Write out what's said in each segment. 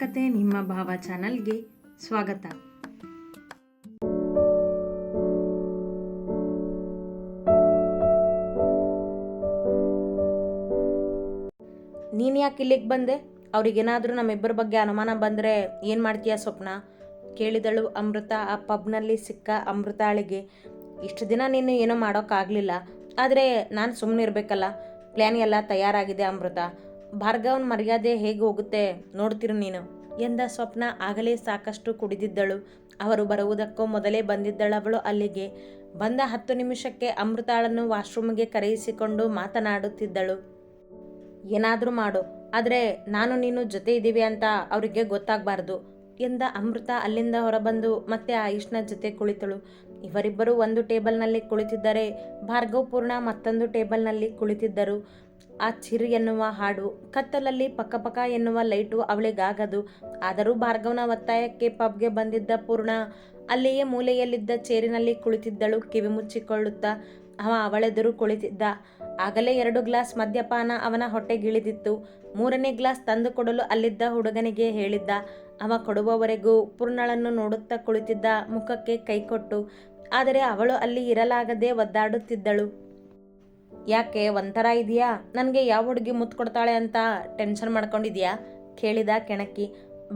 ಕತೆ ನಿಮ್ಮ ಭಾವ ಚಾನಲ್ಗೆ ಸ್ವಾಗತ. ನೀನು ಯಾಕೆ ಇಲ್ಲಿಗೆ ಬಂದೆ? ಅವ್ರಿಗೇನಾದರೂ ನಮ್ಮಿಬ್ಬರ ಬಗ್ಗೆ ಅನುಮಾನ ಬಂದರೆ ಏನು ಮಾಡ್ತೀಯ ಸ್ವಪ್ನ? ಕೇಳಿದಳು ಅಮೃತ ಆ ಪಬ್ನಲ್ಲಿ ಸಿಕ್ಕ ಅಮೃತಾಳಿಗೆ ಇಷ್ಟು ದಿನ ನೀನು ಏನೂ ಮಾಡೋಕ್ಕಾಗಲಿಲ್ಲ. ಆದರೆ ನಾನು ಸುಮ್ಮನೆ ಇರಬೇಕಲ್ಲ ಪ್ಲ್ಯಾನ್ ಎಲ್ಲ ತಯಾರಾಗಿದೆ ಅಮೃತ. ಭಾರ್ಗವನ ಮರ್ಯಾದೆ ಹೇಗೆ ಹೋಗುತ್ತೆ ನೋಡ್ತಿರು ನೀನು. ಎಂದ ಸ್ವಪ್ನ ಆಗಲೇ ಸಾಕಷ್ಟು ಕುಡಿದಿದ್ದಳು. ಅವರು ಬರುವುದಕ್ಕೂ ಮೊದಲೇ ಬಂದಿದ್ದಳವಳು ಅಲ್ಲಿಗೆ. ಬಂದ ಹತ್ತು ನಿಮಿಷಕ್ಕೆ ಅಮೃತಾಳನ್ನು ವಾಶ್ರೂಮ್ಗೆ ಕರೆಯಿಸಿಕೊಂಡು ಮಾತನಾಡುತ್ತಿದ್ದಳು. ಏನಾದರೂ ಮಾಡು, ಆದರೆ ನಾನು ನೀನು ಜೊತೆ ಇದ್ದೀವಿ ಅಂತ ಅವರಿಗೆ ಗೊತ್ತಾಗಬಾರ್ದು ಎಂದ ಅಮೃತ ಅಲ್ಲಿಂದ ಹೊರಬಂದು ಮತ್ತೆ ಆಯುಷ್ನ ಜೊತೆ ಕುಳಿತಳು. ಇವರಿಬ್ಬರು ಒಂದು ಟೇಬಲ್ನಲ್ಲಿ ಕುಳಿತಿದ್ದರೆ, ಭಾರ್ಗವ್ ಪೂರ್ಣ ಮತ್ತೊಂದು ಟೇಬಲ್ನಲ್ಲಿ ಕುಳಿತಿದ್ದರು. ಆ ಚಿರ್ ಎನ್ನುವ ಹಾಡು, ಕತ್ತಲಲ್ಲಿ ಪಕ್ಕಪಕ್ಕ ಎನ್ನುವ ಲೈಟು ಅವಳಿಗಾಗದು. ಆದರೂ ಭಾರ್ಗವನ ಒತ್ತಾಯಕ್ಕೆ ಪಬ್ಗೆ ಬಂದಿದ್ದ ಪೂರ್ಣ, ಅಲ್ಲಿಯೇ ಮೂಲೆಯಲ್ಲಿದ್ದ ಚೇರಿನಲ್ಲಿ ಕುಳಿತಿದ್ದಳು, ಕಿವಿ ಮುಚ್ಚಿಕೊಳ್ಳುತ್ತಾ ಅವ ಅವಳೆದುರು ಕುಳಿತಿದ್ದ. ಆಗಲೇ ಎರಡು ಗ್ಲಾಸ್ ಮದ್ಯಪಾನ ಅವನ ಹೊಟ್ಟೆಗಿಳಿದಿತ್ತು. ಮೂರನೇ ಗ್ಲಾಸ್ ತಂದು ಕೊಡಲು ಅಲ್ಲಿದ್ದ ಹುಡುಗನಿಗೆ ಹೇಳಿದ್ದ ಅವ ಕೊಡುವವರೆಗೂ ಪೂರ್ಣಳನ್ನು ನೋಡುತ್ತಾ ಕುಳಿತಿದ್ದ ಮುಖಕ್ಕೆ ಕೈಕೊಟ್ಟು, ಆದರೆ ಅವಳು ಅಲ್ಲಿ ಇರಲಾಗದೆ ಒದ್ದಾಡುತ್ತಿದ್ದಳು. ಯಾಕೆ, ಒಂಥರ ಇದೆಯಾ ನನಗೆ ಯಾವ ಹುಡುಗಿ ಮುತ್ತು ಕೊಡ್ತಾಳೆ ಅಂತ ಟೆನ್ಷನ್ ಮಾಡ್ಕೊಂಡಿದ್ಯಾ? ಕೇಳಿದ ಕೆಣಕಿ.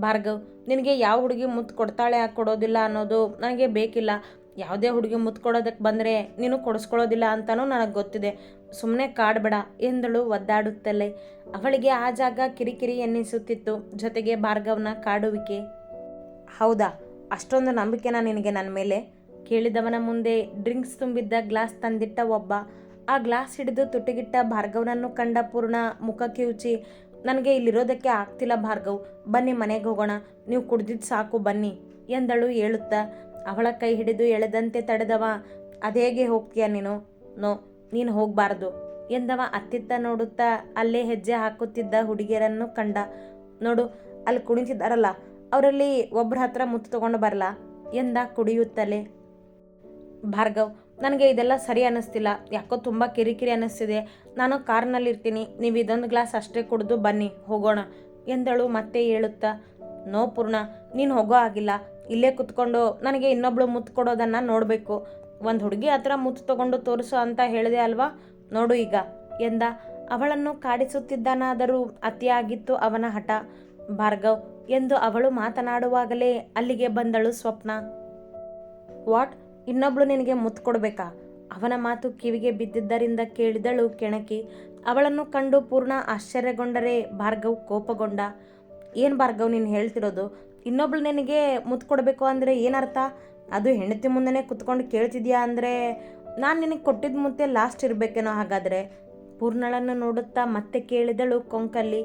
ಭಾರ್ಗವ್, ನಿನಗೆ ಯಾವ ಹುಡುಗಿ ಮುತ್ತು ಕೊಡ್ತಾಳೆ ಕೊಡೋದಿಲ್ಲ ಅನ್ನೋದು ನನಗೆ ಬೇಕಿಲ್ಲ. ಯಾವುದೇ ಹುಡುಗಿ ಮುತ್ಕೊಡೋದಕ್ಕೆ ಬಂದರೆ ನೀನು ಕೊಡಿಸ್ಕೊಳ್ಳೋದಿಲ್ಲ ಅಂತಲೂ ನನಗೆ ಗೊತ್ತಿದೆ. ಸುಮ್ಮನೆ ಕಾಡಬೇಡ ಎಂದಳು ಒದ್ದಾಡುತ್ತಲೇ. ಅವಳಿಗೆ ಆ ಜಾಗ ಕಿರಿಕಿರಿ ಎನ್ನಿಸುತ್ತಿತ್ತು. ಜೊತೆಗೆ ಭಾರ್ಗವನ ಕಾಡುವಿಕೆ. ಹೌದಾ, ಅಷ್ಟೊಂದು ನಂಬಿಕೆನಾ ನಿನಗೆ ನನ್ನ ಮೇಲೆ? ಕೇಳಿದವನ ಮುಂದೆ ಡ್ರಿಂಕ್ಸ್ ತುಂಬಿದ್ದ ಗ್ಲಾಸ್ ತಂದಿಟ್ಟ ಒಬ್ಬ. ಆ ಗ್ಲಾಸ್ ಹಿಡಿದು ತುಟಿಗಿಟ್ಟ ಭಾರ್ಗವನನ್ನು ಕಂಡ ಪೂರ್ಣ ಮುಖ ಕಿವುಚಿ, ನನಗೆ ಇಲ್ಲಿರೋದಕ್ಕೆ ಆಗ್ತಿಲ್ಲ ಭಾರ್ಗವ್. ಬನ್ನಿ ಮನೆಗೆ ಹೋಗೋಣ. ನೀವು ಕುಡ್ದಿದ್ದು ಸಾಕು, ಬನ್ನಿ, ಎಂದಳು ಹೇಳುತ್ತಾ. ಅವಳ ಕೈ ಹಿಡಿದು ಎಳೆದಂತೆ ತಡೆದವ ಅದೇಗೆ ಹೋಗ್ತೀಯ ನೀನು? ನೋ, ನೀನು ಹೋಗಬಾರ್ದು, ಎಂದವ ಅತ್ತಿತ್ತ ನೋಡುತ್ತಾ ಅಲ್ಲೇ ಹೆಜ್ಜೆ ಹಾಕುತ್ತಿದ್ದ ಹುಡುಗಿಯರನ್ನು ಕಂಡ. ನೋಡು, ಅಲ್ಲಿ ಕುಣಿತಿದ್ದಾರಲ್ಲ, ಅವರಲ್ಲಿ ಒಬ್ಬರ ಹತ್ರ ಮುತ್ತು ತಗೊಂಡು ಬರಲ್ಲ ಎಂದ ಕುಡಿಯುತ್ತಲೇ. ಭಾರ್ಗವ್, ನನಗೆ ಇದೆಲ್ಲ ಸರಿ ಅನ್ನಿಸ್ತಿಲ್ಲ ಯಾಕೋ ತುಂಬ ಕಿರಿಕಿರಿ ಅನ್ನಿಸ್ತಿದೆ ನಾನು ಕಾರ್ನಲ್ಲಿರ್ತೀನಿ, ನೀವು ಇದೊಂದು ಗ್ಲಾಸ್ ಅಷ್ಟೇ ಕುಡಿದು ಬನ್ನಿ, ಹೋಗೋಣ, ಎಂದಳು ಮತ್ತೆ ಹೇಳುತ್ತಾ ನೋ ಪೂರ್ಣ, ನೀನು ಹೋಗೋ ಆಗಿಲ್ಲ ಇಲ್ಲೇ ಕುತ್ಕೊಂಡು ನನಗೆ ಇನ್ನೊಬ್ಳು ಮುತ್ತು ಕೊಡೋದನ್ನು ನೋಡಬೇಕು. ಒಂದು ಹುಡುಗಿ ಹತ್ರ ಮುತ್ತು ತಗೊಂಡು ತೋರಿಸು ಅಂತ ಹೇಳಿದೆ ಅಲ್ವಾ? ನೋಡು ಈಗ. ಎಂದ, ಅವಳನ್ನು ಕಾಡಿಸುತ್ತಿದ್ದನಾದರೂ ಅತಿಯಾಗಿತ್ತು ಅವನ ಹಠ. ಭಾರ್ಗವ್, ಎಂದು ಅವಳು ಮಾತನಾಡುವಾಗಲೇ ಅಲ್ಲಿಗೆ ಬಂದಳು ಸ್ವಪ್ನ. ವಾಟ್? ಇನ್ನೊಬ್ಳು ನಿನಗೆ ಮುತ್ತು ಕೊಡಬೇಕಾ? ಅವನ ಮಾತು ಕಿವಿಗೆ ಬಿದ್ದಿದ್ದರಿಂದ ಕೇಳಿದಳು ಕೆಣಕಿ. ಅವಳನ್ನು ಕಂಡು ಪೂರ್ಣ ಆಶ್ಚರ್ಯಗೊಂಡರೆ ಭಾರ್ಗವ್ ಕೋಪಗೊಂಡ. ಏನು ಭಾರ್ಗವ್, ನೀನು ಹೇಳ್ತಿರೋದು? ಇನ್ನೊಬ್ಳು ನಿನಗೆ ಮುತ್ತು ಕೊಡಬೇಕು ಅಂದರೆ ಏನರ್ಥ ಅದು ಹೆಂಡತಿ ಮುಂದೆನೇ ಕುತ್ಕೊಂಡು ಕೇಳ್ತಿದ್ಯಾ ಅಂದರೆ, ನಾನು ನಿನಗೆ ಕೊಟ್ಟಿದ್ದ ಮುತ್ತೆ ಲಾಸ್ಟ್ ಇರಬೇಕೇನೋ ಹಾಗಾದರೆ? ಪೂರ್ಣಳನ್ನು ನೋಡುತ್ತಾ ಮತ್ತೆ ಕೇಳಿದಳು ಕೊಂಕಲ್ಲಿ.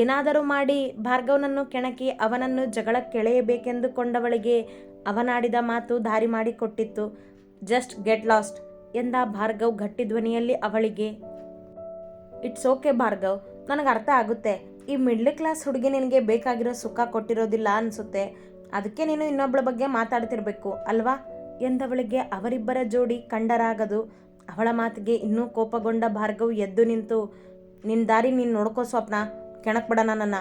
ಏನಾದರೂ ಮಾಡಿ ಭಾರ್ಗವನನ್ನು ಕೆಣಕಿ ಅವನನ್ನು ಜಗಳಕ್ಕೆಳೆಯಬೇಕೆಂದುಕೊಂಡವಳಿಗೆ ಅವನಾಡಿದ ಮಾತು ದಾರಿ ಮಾಡಿಕೊಟ್ಟಿತ್ತು ಜಸ್ಟ್ ಗೆಟ್ ಲಾಸ್ಟ್ ಎಂದ ಭಾರ್ಗವ್ ಗಟ್ಟಿ ಧ್ವನಿಯಲ್ಲಿ ಅವಳಿಗೆ. ಇಟ್ಸ್ ಓಕೆ ಭಾರ್ಗವ್, ನನಗೆ ಅರ್ಥ ಆಗುತ್ತೆ. ಈ ಮಿಡ್ಲ್ ಕ್ಲಾಸ್ ಹುಡುಗಿ ನಿನಗೆ ಬೇಕಾಗಿರೋ ಸುಖ ಕೊಟ್ಟಿರೋದಿಲ್ಲ ಅನಿಸುತ್ತೆ. ಅದಕ್ಕೆ ನೀನು ಇನ್ನೊಬ್ಬಳ ಬಗ್ಗೆ ಮಾತಾಡ್ತಿರ್ಬೇಕು, ಅಲ್ವಾ? ಎಂದವಳಿಗೆ ಅವರಿಬ್ಬರ ಜೋಡಿ ಕಂಡರಾಗದು. ಅವಳ ಮಾತಿಗೆ ಇನ್ನೂ ಕೋಪಗೊಂಡ ಭಾರ್ಗವ್ ಎದ್ದು ನಿಂತು ನಿನ್ನ ದಾರಿ ನೀನು ನೋಡ್ಕೋ ಸ್ವಪ್ನ ಕೆಣಕ್ಬಿಡ ನನ್ನ.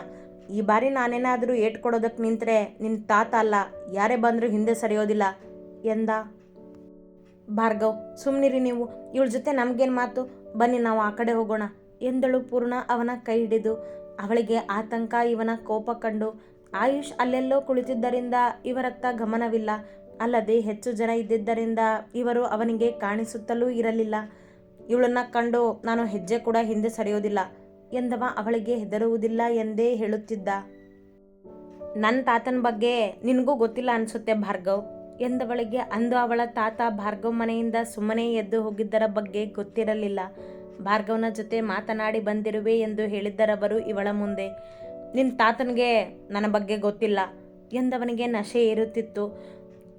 ಈ ಬಾರಿ ನಾನೇನಾದರೂ ಏಟ್ ಕೊಡೋದಕ್ಕೆ ನಿಂತರೆ ನಿನ್ನ ತಾತ ಅಲ್ಲ, ಯಾರೇ ಬಂದರೂ ಹಿಂದೆ ಸರಿಯೋದಿಲ್ಲ, ಎಂದ. ಭಾರ್ಗವ್ ಸುಮ್ಮನಿರಿ ನೀವು. ಇವಳ ಜೊತೆ ನಮಗೇನು ಮಾತು? ಬನ್ನಿ ನಾವು ಆ ಕಡೆ ಹೋಗೋಣ, ಎಂದಳು ಪೂರ್ಣ ಅವನ ಕೈ ಹಿಡಿದು. ಅವಳಿಗೆ ಆತಂಕ, ಇವನ ಕೋಪ ಕಂಡು ಆಯುಷ್ ಅಲ್ಲೆಲ್ಲೋ ಕುಳಿತಿದ್ದರಿಂದ ಇವರತ್ತ ಗಮನವಿಲ್ಲ. ಅಲ್ಲದೆ ಹೆಚ್ಚು ಜನ ಇದ್ದಿದ್ದರಿಂದ ಇವರು ಅವನಿಗೆ ಕಾಣಿಸುತ್ತಲೂ ಇರಲಿಲ್ಲ. ಇವಳನ್ನ ಕಂಡು ನಾನು ಹೆಜ್ಜೆ ಕೂಡ ಹಿಂದೆ ಸರಿಯೋದಿಲ್ಲ ಎಂದವ ಅವಳಿಗೆ ಹೆದರುವುದಿಲ್ಲ ಎಂದೇ ಹೇಳುತ್ತಿದ್ದ. ನನ್ನ ತಾತನ ಬಗ್ಗೆ ನಿನಗೂ ಗೊತ್ತಿಲ್ಲ ಅನಿಸುತ್ತೆ ಭಾರ್ಗವ್ ಎಂದವಳಿಗೆ ಅಂದು ಅವಳ ತಾತ ಭಾರ್ಗವ್ ಮನೆಯಿಂದ ಸುಮ್ಮನೆ ಎದ್ದು ಹೋಗಿದ್ದರ ಬಗ್ಗೆ ಗೊತ್ತಿರಲಿಲ್ಲ. ಭಾರ್ಗವ್ನ ಜೊತೆ ಮಾತನಾಡಿ ಬಂದಿರುವೆ ಎಂದು ಹೇಳಿದ್ದರವರು ಇವಳ ಮುಂದೆ. ನಿನ್ನ ತಾತನಿಗೆ ನನ್ನ ಬಗ್ಗೆ ಗೊತ್ತಿಲ್ಲ ಎಂದವನಿಗೆ ನಶೆ ಏರುತ್ತಿತ್ತು.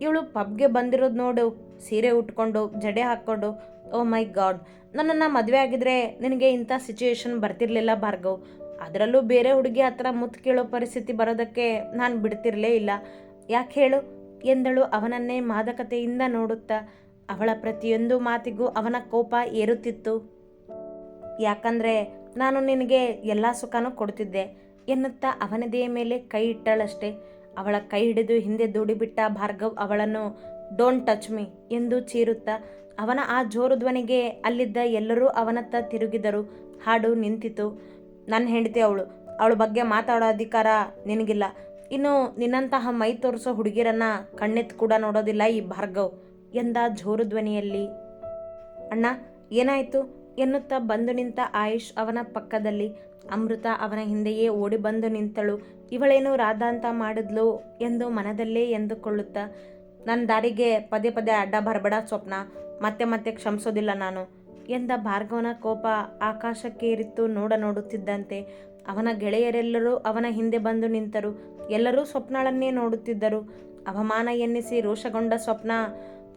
ಇವಳು ಪಬ್ಗೆ ಬಂದಿರೋದು ನೋಡು, ಸೀರೆ ಉಟ್ಕೊಂಡು, ಜಡೆ ಹಾಕ್ಕೊಂಡು, ಓ ಮೈ ಗಾಡ್, ನನ್ನನ್ನು ಮದುವೆ ಆಗಿದ್ರೆ ನಿನಗೆ ಇಂಥ ಸಿಚುಯೇಷನ್ ಬರ್ತಿರ್ಲಿಲ್ಲ ಭಾರ್ಗವ್. ಅದರಲ್ಲೂ ಬೇರೆ ಹುಡುಗಿ ಹತ್ರ ಮುತ್ತು ಕೇಳೋ ಪರಿಸ್ಥಿತಿ ಬರೋದಕ್ಕೆ ನಾನು ಬಿಡ್ತಿರಲೇ ಇಲ್ಲ. ಯಾಕೆ ಹೇಳು? ಎಂದಳು ಅವನನ್ನೇ ಮಾದಕತೆಯಿಂದ ನೋಡುತ್ತಾ. ಅವಳ ಪ್ರತಿಯೊಂದು ಮಾತಿಗೂ ಅವನ ಕೋಪ ಏರುತ್ತಿತ್ತು. ಯಾಕಂದರೆ ನಾನು ನಿನಗೆ ಎಲ್ಲ ಸುಖನೂ ಕೊಡ್ತಿದ್ದೆ ಎನ್ನುತ್ತಾ ಅವನದೇ ಮೇಲೆ ಕೈ ಇಟ್ಟಳಷ್ಟೇ. ಅವಳ ಕೈ ಹಿಡಿದು ಹಿಂದೆ ದೂಡಿಬಿಟ್ಟ ಭಾರ್ಗವ್ ಅವಳನ್ನು ಡೋಂಟ್ ಟಚ್ ಮೀ ಎಂದು ಚೀರುತ್ತಾ, ಅವನ ಆ ಜೋರು ಧ್ವನಿಗೆ ಅಲ್ಲಿದ್ದ ಎಲ್ಲರೂ ಅವನತ್ತ ತಿರುಗಿದರು. ಹಾಡು ನಿಂತಿತು. ನನ್ನ ಹೆಂಡತಿ ಅವಳು, ಅವಳ ಬಗ್ಗೆ ಮಾತಾಡೋ ಅಧಿಕಾರ ನಿನಗಿಲ್ಲ. ಇನ್ನು ನಿನ್ನಂತಹ ಮೈ ತೋರಿಸೋ ಹುಡುಗಿರನ್ನ ಕಣ್ಣೆತ್ತು ಕೂಡ ನೋಡೋದಿಲ್ಲ ಈ ಭಾರ್ಗವ್ ಎಂದ ಜೋರು ಧ್ವನಿಯಲ್ಲಿ. ಅಣ್ಣ, ಏನಾಯಿತು? ಎನ್ನುತ್ತಾ ಬಂದು ನಿಂತ ಆಯುಷ್ ಅವನ ಪಕ್ಕದಲ್ಲಿ. ಅಮೃತ ಅವನ ಹಿಂದೆಯೇ ಓಡಿ ಬಂದು ನಿಂತಳು. ಇವಳೇನು ರಾಧಾ ಅಂತ ಮಾಡಿದ್ಲು ಎಂದು ಮನದಲ್ಲೇ ಎಂದುಕೊಳ್ಳುತ್ತಾ ನನ್ನ ದಾರಿಗೆ ಪದೇ ಪದೇ ಅಡ್ಡ ಬರಬೇಡ ಸ್ವಪ್ನ. ಮತ್ತೆ ಮತ್ತೆ ಕ್ಷಮಿಸೋದಿಲ್ಲ ನಾನು ಎಂದ ಭಾರ್ಗವನ ಕೋಪ ಆಕಾಶಕ್ಕೇರಿತ್ತು ನೋಡ ನೋಡುತ್ತಿದ್ದಂತೆ. ಅವನ ಗೆಳೆಯರೆಲ್ಲರೂ ಅವನ ಹಿಂದೆ ಬಂದು ನಿಂತರು. ಎಲ್ಲರೂ ಸ್ವಪ್ನಳನ್ನೇ ನೋಡುತ್ತಿದ್ದರು. ಅವಮಾನ ಎನ್ನಿಸಿ ರೋಷಗೊಂಡ ಸ್ವಪ್ನ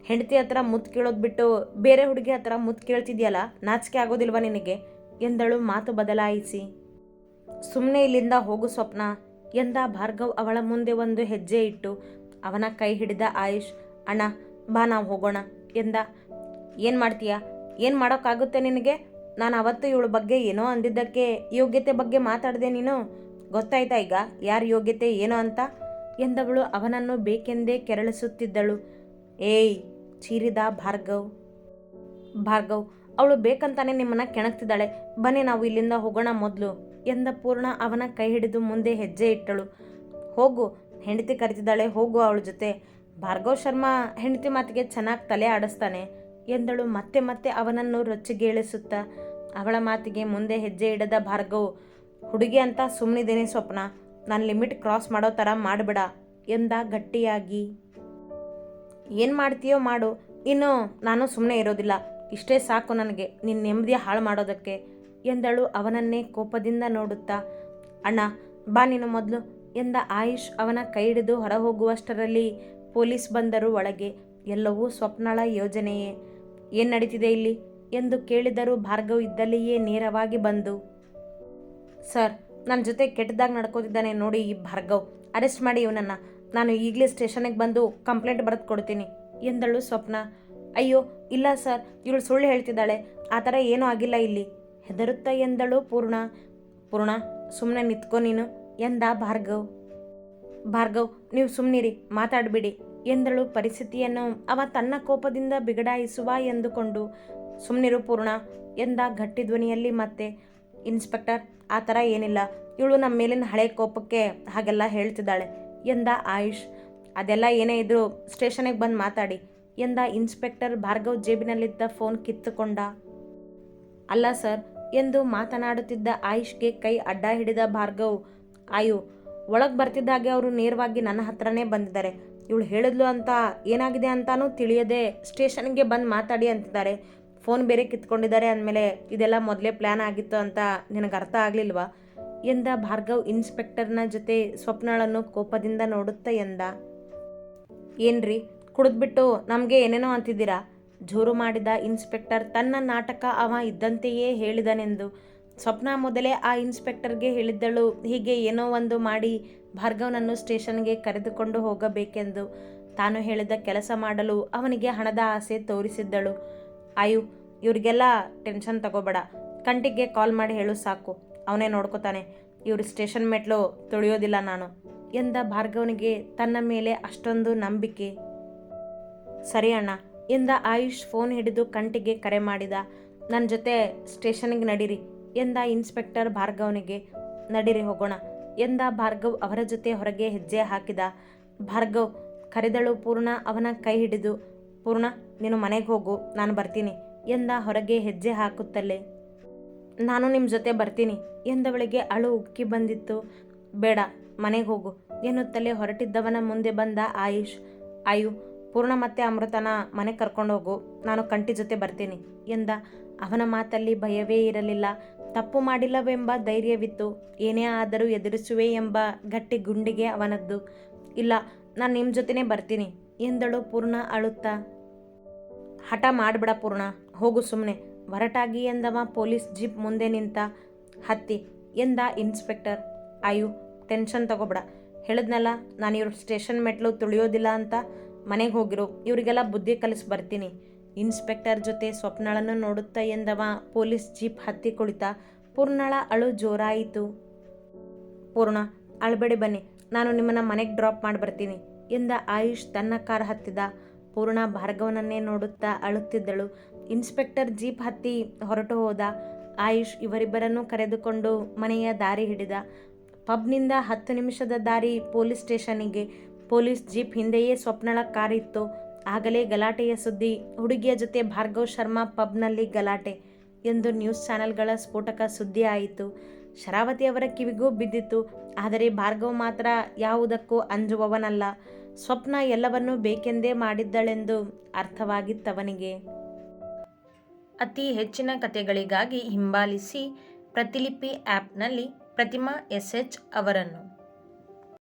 ಹೆಂಡತಿ ಹತ್ರ ಮುತ್ತು ಕೇಳೋದು ಬಿಟ್ಟು ಬೇರೆ ಹುಡುಗಿ ಹತ್ರ ಮುತ್ತು ಕೇಳ್ತಿದ್ಯಲ್ಲ, ನಾಚಿಕೆ ಆಗೋದಿಲ್ವಾ ನಿನಗೆ? ಎಂದಳು ಮಾತು ಬದಲಾಯಿಸಿ. ಸುಮ್ಮನೆ ಇಲ್ಲಿಂದ ಹೋಗು ಸ್ವಪ್ನ, ಎಂದ ಭಾರ್ಗವ್ ಅವಳ ಮುಂದೆ ಒಂದು ಹೆಜ್ಜೆ ಇಟ್ಟು, ಅವನ ಕೈ ಹಿಡಿದ ಆಯುಷ್, ಅಣ್ಣ, ಬಾ ನಾವು ಹೋಗೋಣ, ಎಂದ. ಏನು ಮಾಡ್ತೀಯಾ? ಏನು ಮಾಡೋಕ್ಕಾಗುತ್ತೆ ನಿನಗೆ? ನಾನು ಅವತ್ತು ಇವಳ ಬಗ್ಗೆ ಏನೋ ಅಂದಿದ್ದಕ್ಕೆ ಯೋಗ್ಯತೆ ಬಗ್ಗೆ ಮಾತಾಡಿದೆ ನೀನು? ಗೊತ್ತಾಯ್ತಾ ಈಗ? ಯಾರ ಯೋಗ್ಯತೆ, ಏನೋ ಅಂತ? ಎಂದವಳು ಅವನನ್ನು ಬೇಕೆಂದೇ ಕೆರಳಿಸುತ್ತಿದ್ದಳು. ಏಯ್! ಚೀರಿದ ಭಾರ್ಗವ್. ಭಾರ್ಗವ್, ಅವಳು ಬೇಕಂತಾನೆ ನಿಮ್ಮನ್ನ ಕೆಣಕ್ತಿದ್ದಾಳೆ. ಬನ್ನಿ ನಾವು ಇಲ್ಲಿಂದ ಹೋಗೋಣ ಮೊದಲು ಎಂದ ಪೂರ್ಣ ಅವನ ಕೈ ಹಿಡಿದು ಮುಂದೆ ಹೆಜ್ಜೆ ಇಟ್ಟಳು. ಹೋಗು, ಹೆಂಡತಿ ಕರೆತಿದ್ದಾಳೆ, ಹೋಗು ಅವಳ ಜೊತೆ. ಭಾರ್ಗವ್ ಶರ್ಮಾ ಹೆಂಡತಿ ಮಾತಿಗೆ ಚೆನ್ನಾಗಿ ತಲೆ ಆಡಿಸ್ತಾನೆ ಎಂದಳು. ಮತ್ತೆ ಮತ್ತೆ ಅವನನ್ನು ರೊಚ್ಚಿಗೇಳಿಸುತ್ತಾ ಅವಳ ಮಾತಿಗೆ ಮುಂದೆ ಹೆಜ್ಜೆ ಇಡದ ಭಾರ್ಗವ್, ಹುಡುಗಿ ಅಂತ ಸುಮ್ಮನಿದ್ದೇನೆ ಸ್ವಪ್ನ. ನಾನು ಲಿಮಿಟ್ ಕ್ರಾಸ್ ಮಾಡೋ ಥರ ಮಾಡಬೇಡ ಎಂದ ಗಟ್ಟಿಯಾಗಿ. ಏನು ಮಾಡ್ತೀಯೋ ಮಾಡು. ಇನ್ನು ನಾನು ಸುಮ್ಮನೆ ಇರೋದಿಲ್ಲ. ಇಷ್ಟೇ ಸಾಕು ನನಗೆ. ನಿನ್ನ ನೆಮ್ಮದಿ ಹಾಳು ಮಾಡೋದಕ್ಕೆ. ಎಂದಳು ಅವನನ್ನೇ ಕೋಪದಿಂದ ನೋಡುತ್ತಾ. ಅಣ್ಣ, ಬಾ ನೀನು ಮೊದಲು ಎಂದ ಆಯುಷ್ ಅವನ ಕೈ ಹಿಡಿದು ಹೊರ ಹೋಗುವಷ್ಟರಲ್ಲಿ ಪೊಲೀಸ್ ಬಂದರು ಒಳಗೆ. ಎಲ್ಲವೂ ಸ್ವಪ್ನಳ ಯೋಜನೆಯೇ. ಏನು ನಡೀತಿದೆ ಇಲ್ಲಿ? ಎಂದು ಕೇಳಿದರೂ ಭಾರ್ಗವ್ ಇದ್ದಲ್ಲಿಯೇ ನೇರವಾಗಿ ಬಂದು, ಸರ್ ನನ್ನ ಜೊತೆ ಕೆಟ್ಟದಾಗಿ ನಡ್ಕೋತಿದ್ದಾನೆ ನೋಡಿ ಈ ಭಾರ್ಗವ್. ಅರೆಸ್ಟ್ ಮಾಡಿ ಇವನನ್ನು. ನಾನು ಈಗಲೇ ಸ್ಟೇಷನಿಗೆ ಬಂದು ಕಂಪ್ಲೇಂಟ್ ಬರೆದು ಕೊಡ್ತೀನಿ ಎಂದಳು ಸ್ವಪ್ನ. ಅಯ್ಯೋ, ಇಲ್ಲ ಸರ್, ಇವಳು ಸುಳ್ಳು ಹೇಳ್ತಿದ್ದಾಳೆ. ಆ ಥರ ಏನೂ ಆಗಿಲ್ಲ ಇಲ್ಲಿ. ಹೆದರುತ್ತಾ ಎಂದಳು ಪೂರ್ಣ. ಪೂರ್ಣ ಸುಮ್ಮನೆ ನಿಂತ್ಕೋ ನೀನು ಎಂದ ಭಾರ್ಗವ್. ಭಾರ್ಗವ್, ನೀವು ಸುಮ್ಮನಿರಿ ಮಾತಾಡಬೇಡಿ ಎಂದಳು ಪರಿಸ್ಥಿತಿಯನ್ನು ಅವ ತನ್ನ ಕೋಪದಿಂದ ಬಿಗಡಾಯಿಸುವ ಎಂದುಕೊಂಡು. ಸುಮ್ಮನಿರು ಪೂರ್ಣ ಎಂದ ಗಟ್ಟಿ ಧ್ವನಿಯಲ್ಲಿ ಮತ್ತೆ, ಇನ್ಸ್ಪೆಕ್ಟರ್, ಆ ಥರ ಏನಿಲ್ಲ. ಇವಳು ನಮ್ಮ ಮೇಲಿನ ಹಳೆ ಕೋಪಕ್ಕೆ ಹಾಗೆಲ್ಲ ಹೇಳ್ತಿದ್ದಾಳೆ. ಎಂದ ಆಯುಷ್. ಅದೆಲ್ಲ ಏನೇ ಇದ್ರೂ ಸ್ಟೇಷನಿಗೆ ಬಂದು ಮಾತಾಡಿ. ಎಂದ ಇನ್ಸ್ಪೆಕ್ಟರ್ ಭಾರ್ಗವ್ ಜೇಬಿನಲ್ಲಿದ್ದ ಫೋನ್ ಕಿತ್ತುಕೊಂಡ. ಅಲ್ಲ ಸರ್, ಎಂದು ಮಾತನಾಡುತ್ತಿದ್ದ ಆಯುಷ್ಗೆ ಕೈ ಅಡ್ಡ ಹಿಡಿದ ಭಾರ್ಗವ್. ಆಯು ಒಳಗೆ ಬರ್ತಿದ್ದಾಗೆ ಅವರು ನೇರವಾಗಿ ನನ್ನ ಹತ್ರನೇ ಬಂದಿದ್ದಾರೆ. ಇವಳು ಹೇಳಿದ್ಲು ಅಂತ ಏನಾಗಿದೆ ಅಂತಾನೂ ತಿಳಿಯದೆ ಸ್ಟೇಷನ್ಗೆ ಬಂದು ಮಾತಾಡಿ ಅಂತಿದ್ದಾರೆ. ಫೋನ್ ಬೇರೆ ಕಿತ್ಕೊಂಡಿದ್ದಾರೆ ಅಂದಮೇಲೆ ಇದೆಲ್ಲ ಮೊದಲೇ ಪ್ಲ್ಯಾನ್ ಆಗಿತ್ತು ಅಂತ ನಿನಗೆ ಅರ್ಥ ಆಗಲಿಲ್ವಾ? ಎಂದ ಭಾರ್ಗವ್ ಇನ್ಸ್ಪೆಕ್ಟರ್ನ ಜೊತೆ ಸ್ವಪ್ನಳನ್ನು ಕೋಪದಿಂದ ನೋಡುತ್ತಾ ಎಂದ. ಏನ್ರಿ, ಕುಡಿದ್ಬಿಟ್ಟು ನಮಗೆ ಏನೇನೋ ಅಂತಿದ್ದೀರಾ? ಜೋರು ಮಾಡಿದ ಇನ್ಸ್ಪೆಕ್ಟರ್ ತನ್ನ ನಾಟಕ ಅವ ಇದ್ದಂತೆಯೇ ಹೇಳಿದನೆಂದು. ಸ್ವಪ್ನ ಮೊದಲೇ ಆ ಇನ್ಸ್ಪೆಕ್ಟರ್ಗೆ ಹೇಳಿದ್ದಳು, ಹೀಗೆ ಏನೋ ಒಂದು ಮಾಡಿ ಭಾರ್ಗವನನ್ನು ಸ್ಟೇಷನ್ಗೆ ಕರೆದುಕೊಂಡು ಹೋಗಬೇಕೆಂದು. ತಾನು ಹೇಳಿದ ಕೆಲಸ ಮಾಡಲು ಅವನಿಗೆ ಹಣದ ಆಸೆ ತೋರಿಸಿದ್ದಳು. ಆಯು, ಇವರಿಗೆಲ್ಲ ಟೆನ್ಷನ್ ತಗೋಬೇಡ. ಕಂಟಿಗೆ ಕಾಲ್ ಮಾಡಿ ಹೇಳು ಸಾಕು. ಅವನೇ ನೋಡ್ಕೋತಾನೆ, ಇವರು ಸ್ಟೇಷನ್ ಮೆಟ್ಲು ತೊಳೆಯೋದಿಲ್ಲ ನಾನು ಎಂದ ಭಾರ್ಗವನಿಗೆ ತನ್ನ ಮೇಲೆ ಅಷ್ಟೊಂದು ನಂಬಿಕೆ. ಸರಿ ಅಣ್ಣ, ಎಂದ ಆಯುಷ್ ಫೋನ್ ಹಿಡಿದು ಕಂಟಿಗೆ ಕರೆ ಮಾಡಿದ ನನ್ನ ಜೊತೆ ಸ್ಟೇಷನ್ಗೆ ನಡೀರಿ, ಎಂದ ಇನ್ಸ್ಪೆಕ್ಟರ್ ಭಾರ್ಗವನಿಗೆ ನಡೀರಿ ಹೋಗೋಣ, ಎಂದ ಭಾರ್ಗವ್ ಅವರ ಜೊತೆ ಹೊರಗೆ ಹೆಜ್ಜೆ ಹಾಕಿದ. ಭಾರ್ಗವ್, ಕರೆದಳು ಪೂರ್ಣ ಅವನ ಕೈ ಹಿಡಿದು, ಪೂರ್ಣ ನೀನು ಮನೆಗೆ ಹೋಗು, ನಾನು ಬರ್ತೀನಿ, ಎಂದ ಹೊರಗೆ ಹೆಜ್ಜೆ ಹಾಕುತ್ತಲೇ. ನಾನು ನಿಮ್ಮ ಜೊತೆ ಬರ್ತೀನಿ. ಎಂದವಳಿಗೆ ಅಳು ಉಕ್ಕಿ ಬಂದಿತ್ತು. ಬೇಡ, ಮನೆಗೆ ಹೋಗು ಎನ್ನುತ್ತಲೇ ಹೊರಟಿದ್ದವನ ಮುಂದೆ ಬಂದ ಆಯುಷ್. ಆಯು ಪೂರ್ಣ ಮತ್ತೆ ಅಮೃತನ ಮನೆ ಕರ್ಕೊಂಡು ಹೋಗು. ನಾನು ಕಂಟಿ ಜೊತೆ ಬರ್ತೀನಿ ಎಂದ. ಅವನ ಮಾತಲ್ಲಿ ಭಯವೇ ಇರಲಿಲ್ಲ. ತಪ್ಪು ಮಾಡಿಲ್ಲವೆಂಬ ಧೈರ್ಯವಿತ್ತು. ಏನೇ ಆದರೂ ಎದುರಿಸುವೆ ಎಂಬ ಗಟ್ಟಿ ಗುಂಡಿಗೆ ಅವನದ್ದು. ಇಲ್ಲ, ನಾನು ನಿಮ್ಮ ಜೊತೆನೇ ಬರ್ತೀನಿ ಎಂದಳು ಪೂರ್ಣ ಅಳುತ್ತಾ. ಹಠ ಮಾಡಬೇಡ ಪೂರ್ಣ, ಹೋಗು ಸುಮ್ಮನೆ ಹೊರಟಾಗಿ ಎಂದವ ಪೊಲೀಸ್ ಜೀಪ್ ಮುಂದೆ ನಿಂತ, ಹತ್ತಿ, ಎಂದ ಇನ್ಸ್ಪೆಕ್ಟರ್? ಆಯು ಟೆನ್ಷನ್ ತಗೋಬೇಡ. ಹೇಳಿದ್ನಲ್ಲ, ನಾನು ಇವ್ರ ಸ್ಟೇಷನ್ ಮೆಟ್ಲು ತುಳಿಯೋದಿಲ್ಲ ಅಂತ. ಮನೆಗೆ ಹೋಗಿರು, ಇವರಿಗೆಲ್ಲ ಬುದ್ಧಿ ಕಲಿಸಿ ಬರ್ತೀನಿ. ಇನ್ಸ್ಪೆಕ್ಟರ್ ಜೊತೆ ಸ್ವಪ್ನಳನ್ನು ನೋಡುತ್ತಾ ಎಂದವ ಪೊಲೀಸ್ ಜೀಪ್ ಹತ್ತಿ ಕುಳಿತ, ಪೂರ್ಣಳ, ಅಳು ಜೋರಾಯಿತು. ಪೂರ್ಣ, ಅಳಬೇಡಿ ಬನ್ನಿ. ನಾನು ನಿಮ್ಮನ್ನು ಮನೆಗೆ ಡ್ರಾಪ್ ಮಾಡಿ ಬರ್ತೀನಿ ಎಂದ ಆಯುಷ್ ತನ್ನ ಕಾರ್ ಹತ್ತಿದ. ಪೂರ್ಣ ಭಾರ್ಗವನನ್ನೇ ನೋಡುತ್ತಾ ಅಳುತ್ತಿದ್ದಳು. ಇನ್ಸ್ಪೆಕ್ಟರ್ ಜೀಪ್ ಹತ್ತಿ ಹೊರಟು ಹೋದ. ಆಯುಷ್ ಇವರಿಬ್ಬರನ್ನು ಕರೆದುಕೊಂಡು ಮನೆಯ ದಾರಿ ಹಿಡಿದ. ಪಬ್ನಿಂದ ಹತ್ತು ನಿಮಿಷದ ದಾರಿ ಪೊಲೀಸ್ ಸ್ಟೇಷನಿಗೆ. ಪೊಲೀಸ್ ಜೀಪ್ ಹಿಂದೆಯೇ ಸ್ವಪ್ನಳ ಕಾರಿತ್ತು. ಆಗಲೇ ಗಲಾಟೆಯ ಸುದ್ದಿ. ಹುಡುಗಿಯ ಜೊತೆ ಭಾರ್ಗವ್ ಶರ್ಮಾ ಪಬ್ನಲ್ಲಿ ಗಲಾಟೆ. ಎಂದು ನ್ಯೂಸ್ ಚಾನೆಲ್ಗಳ ಸ್ಫೋಟಕ ಸುದ್ದಿ ಆಯಿತು. ಶರಾವತಿ ಅವರ ಕಿವಿಗೂ ಬಿದ್ದಿತ್ತು. ಆದರೆ ಭಾರ್ಗವ್ ಮಾತ್ರ ಯಾವುದಕ್ಕೂ ಅಂಜುವವನಲ್ಲ. ಸ್ವಪ್ನ ಎಲ್ಲವನ್ನೂ ಬೇಕೆಂದೇ ಮಾಡಿದ್ದಳೆಂದು ಅರ್ಥವಾಗಿತ್ತವನಿಗೆ. ಅತಿ ಹೆಚ್ಚಿನ ಕಥೆಗಳಿಗಾಗಿ ಹಿಂಬಾಲಿಸಿ ಪ್ರತಿಲಿಪಿ ಆ್ಯಪ್ನಲ್ಲಿ ಪ್ರತಿಮಾ ಎಸ್ ಎಚ್ ಅವರನ್ನು.